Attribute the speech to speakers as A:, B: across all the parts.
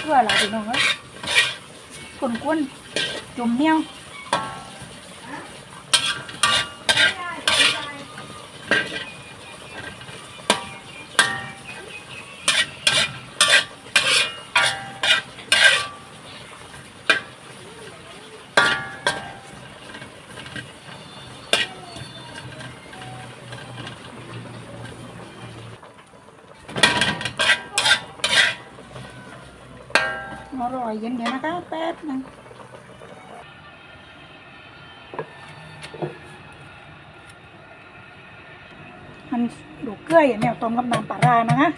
A: เพื่อเราพี่น้องเอ้ยคนกวนจุ่มเนี่ยว อร่อยเย็นเดี๋ยวนะคะแป๊บนึงมันดูเกลืออย่างแนวต้มกับน้ำปลาร้านะคะ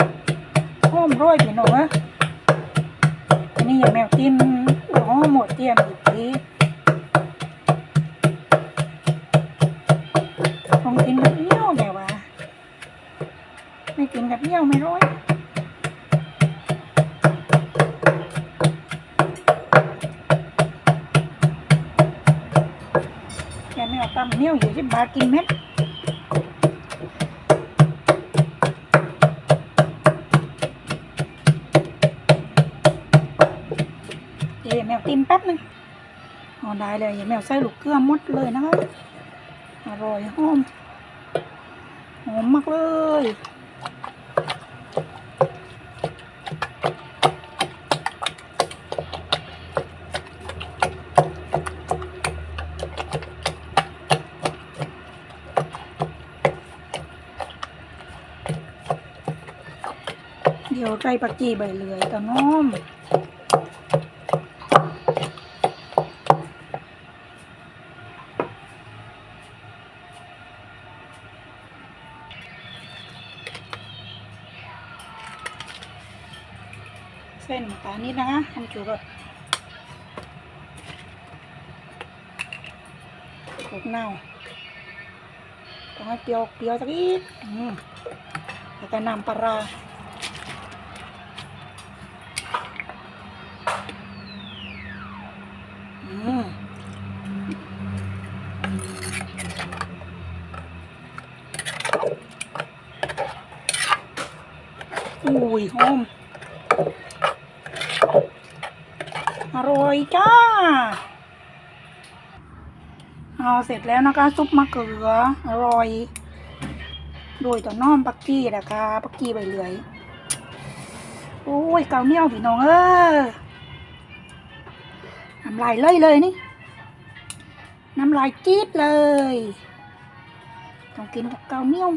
A: หอมร้อยพี่น้องอันนี้อย่างแมวกินหัวหอมหมดเตรียมอีกทีลองกินกับเนี้ยวแม่ว่าไม่กินกับเนี้ยวไม่ร้อย แกไม่เอาตำเนี้ยวอยู่ที่บาทกินเม็ดเดี๋ยวแมวติมแป๊บนึงอ๋อได้เลยเย่แมวใส่ลูกเกลือมดเลยนะคะ อร่อยหอมหอมมากเลย เดี๋ยวใจปักจีใบเลือยตะน้อมเส้นตานิดนะคะทำจูรสลูกเน่าต้องให้เปรี้ยวเปรี้ยวสักนิดอืมแล้วก็น้ำปลาร้า อืม อุ้ยหอม อร่อยจ้า เอาเสร็จแล้วนะคะ ซุปมะเขือ อร่อยโดยต่อน้อมปักกี้นะคะปักกี้ใบเหลือยโอ้ยเกาเหนียวพี่น้องเออน้ำลายเลยเลยนี่น้ำลายจี๊ดเลย ต้องกินกับเกาเหนียว